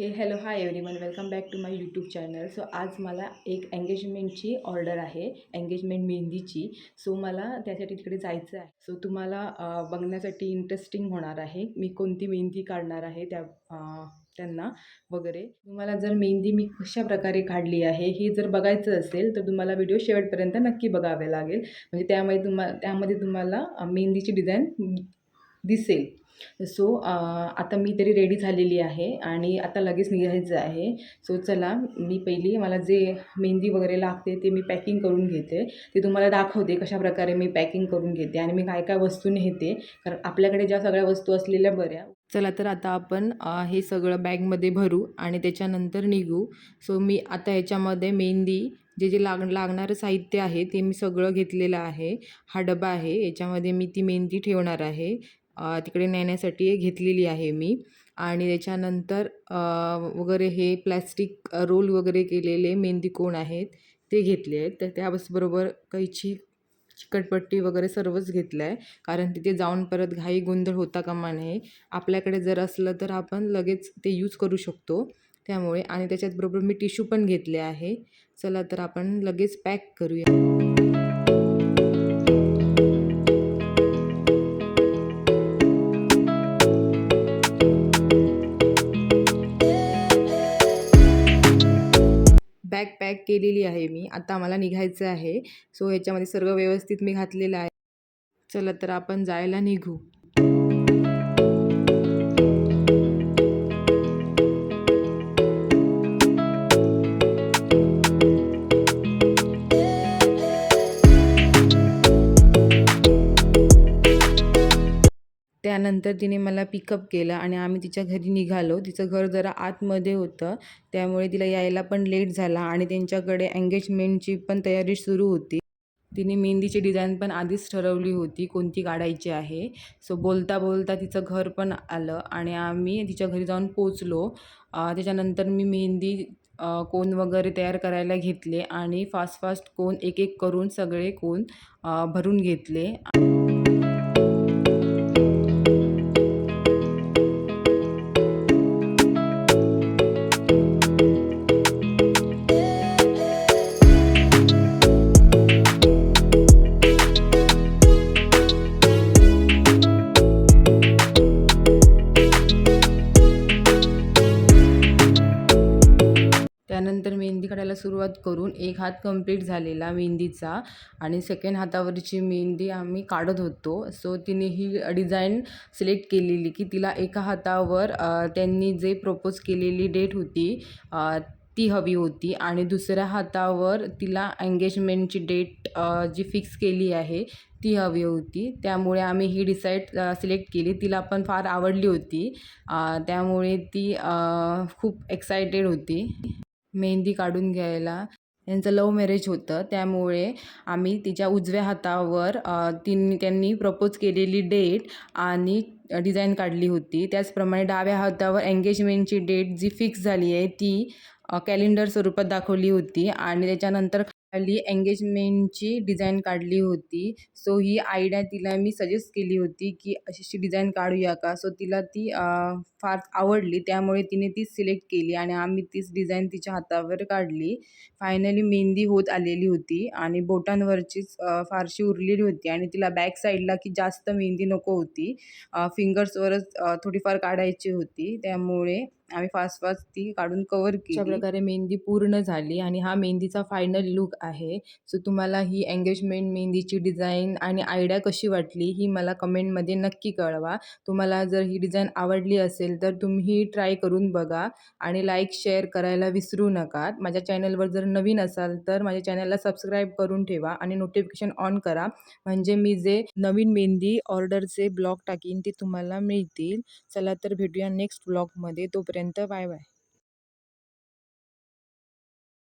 Hey hello hi everyone welcome back to my YouTube channel so आज मला एक एंगेजमेंटची ऑर्डर आहे. एंगेजमेंट मेहंदीची. सो मला त्यासाठी तिकडे जायचं आहे. सो तुम्हाला बघण्यासाठी इंटरेस्टिंग होणार आहे. मी कोणती मेहंदी काढणार आहे त्या त्यांना वगैरे. तुम्हाला जर मेहंदी मी कशा प्रकारे काढली आहे हे जर बघायचं असेल तर तुम्हाला व्हिडिओ शेवटपर्यंत नक्की बघावे लागेल. म्हणजे त्यामध्ये तुम्हा त्यामध्ये तुम्हाला मेहंदीची डिझाईन दिसेल. सो आता मी तरी रेडी झालेली आहे आणि आता लगेच निघायचं आहे. सो चला मी पहिली मला जे मेहंदी वगैरे लागते ते मी पॅकिंग करून घेते. ते तुम्हाला दाखवते कशाप्रकारे मी पॅकिंग करून घेते आणि मी काय काय वस्तू नेते. कारण आपल्याकडे ज्या सगळ्या वस्तू असलेल्या बऱ्या. चला तर आता आपण हे सगळं बॅगमध्ये भरू आणि त्याच्यानंतर निघू. सो मी आता ह्याच्यामध्ये मेहंदी जे जे लाग लागणारं साहित्य आहे ते मी सगळं घेतलेलं आहे. हा डबा आहे. याच्यामध्ये मी ती मेहंदी ठेवणार आहे. तिकडे नेण्यासाठी घेतलेली आहे मी. आणि त्याच्यानंतर वगैरे हे प्लॅस्टिक रोल वगैरे केलेले मेहंदी कोण आहेत ते घेतले आहेत. तर त्याबरोबर कैची चिकटपट्टी वगैरे सर्वच घेतलं आहे कारण तिथे जाऊन परत घाई गोंधळ होता कामा नये. आपल्याकडे जर असलं तर आपण लगेच ते यूज करू शकतो. त्यामुळे आणि त्याच्याचबरोबर मी टिश्यू पण घेतले आहे. चला तर आपण लगेच पॅक करूया. बॅग पॅक केलेली आहे मी. आता मला निघायचं आहे. सो ह्याच्यामध्ये सर्व व्यवस्थित मी घातलेलं आहे. चला तर आपण जायला निघू. त्यानंतर तिने मला पिकअप केलं आणि आम्ही तिच्या घरी निघालो. तिचं घर जरा आतमध्ये होतं. त्यामुळे तिला यायला पण लेट झाला आणि त्यांच्याकडे एंगेजमेंटची पण तयारी सुरू होती. तिने मेहंदीची डिझाईन पण आधीच ठरवली होती कोणती काढायची आहे. सो बोलता बोलता तिचं घर पण आलं आणि आम्ही तिच्या घरी जाऊन पोचलो त्याच्यानंतर मी मेहंदी कोन वगैरे तयार करायला घेतले आणि फास्ट फास्ट कोन एक एक करून सगळे कोन भरून घेतले. मेहंदी सुरुवात करून एक हात कंप्लीट झालेला मेहंदीचा आणि सेकंड हातावरची मेहंदी आम्ही काढत होतो. सो तिने ही डिझाईन सिलेक्ट केलेली की तिला एका हातावर त्यांनी जे प्रपोज केलेली डेट होती ती हवी होती आणि दुसऱ्या हातावर तिला एंगेजमेंटची डेट जी फिक्स केली आहे ती हवी होती. त्यामुळे आम्ही ही डिसाईड सिलेक्ट केली. तिला पण फार आवडली होती. त्यामुळे ती खूप एक्सायटेड होती. मेहंदी काढून घ्यायला. त्यांचं लव्ह मॅरेज होतं. त्यामुळे आम्ही तिच्या उजव्या हातावर तीन तिन त्यांनी प्रपोज केलेली डेट आणि डिझाईन काढली होती. त्याचप्रमाणे डाव्या हातावर एंगेजमेंटची डेट जी फिक्स झाली आहे ती कॅलेंडर स्वरूपात दाखवली होती. आणि त्याच्यानंतर खाली एंगेजमेंटची डिझाईन काढली होती. सो ही आयडिया तिला मी सजेस्ट केली होती की अशी अशी डिझाईन काढूया का? सो तिला ती फार आवडली. त्यामुळे तिने तीच सिलेक्ट केली आणि आम्ही तीच डिझाईन तिच्या हातावर काढली. फायनली मेहंदी होत आलेली होती आणि बोटांवरचीच फारशी उरलेली होती आणि तिला बॅक साईडला की जास्त मेहंदी नको होती. फिंगर्सवरच थोडीफार काढायची होती. त्यामुळे आम्ही फास्ट फास्ट ती काढून कवर केली. अशा प्रकारे मेहंदी पूर्ण झाली आणि हा मेहंदीचा फायनल लुक आहे. सो तुम्हाला ही एंगेजमेंट मेहंदीची डिझाईन आणि आयडिया कशी वाटली ही मला कमेंटमध्ये नक्की कळवा. तुम्हाला जर ही डिझाईन आवडली असेल तर तुम्ही ट्राय करून बघा आणि लाईक शेअर करायला विसरू नका. माझ्या चॅनलवर जर नवीन असाल तर माझ्या चॅनलला सबस्क्राईब करून ठेवा आणि नोटिफिकेशन ऑन करा. म्हणजे मी जे नवीन मेहंदी ऑर्डरचे ब्लॉग टाकीन ते तुम्हाला मिळतील. चला तर भेटूया नेक्स्ट ब्लॉगमध्ये तोपर्यंत ఓకే అంతే బాయ్ బాయ్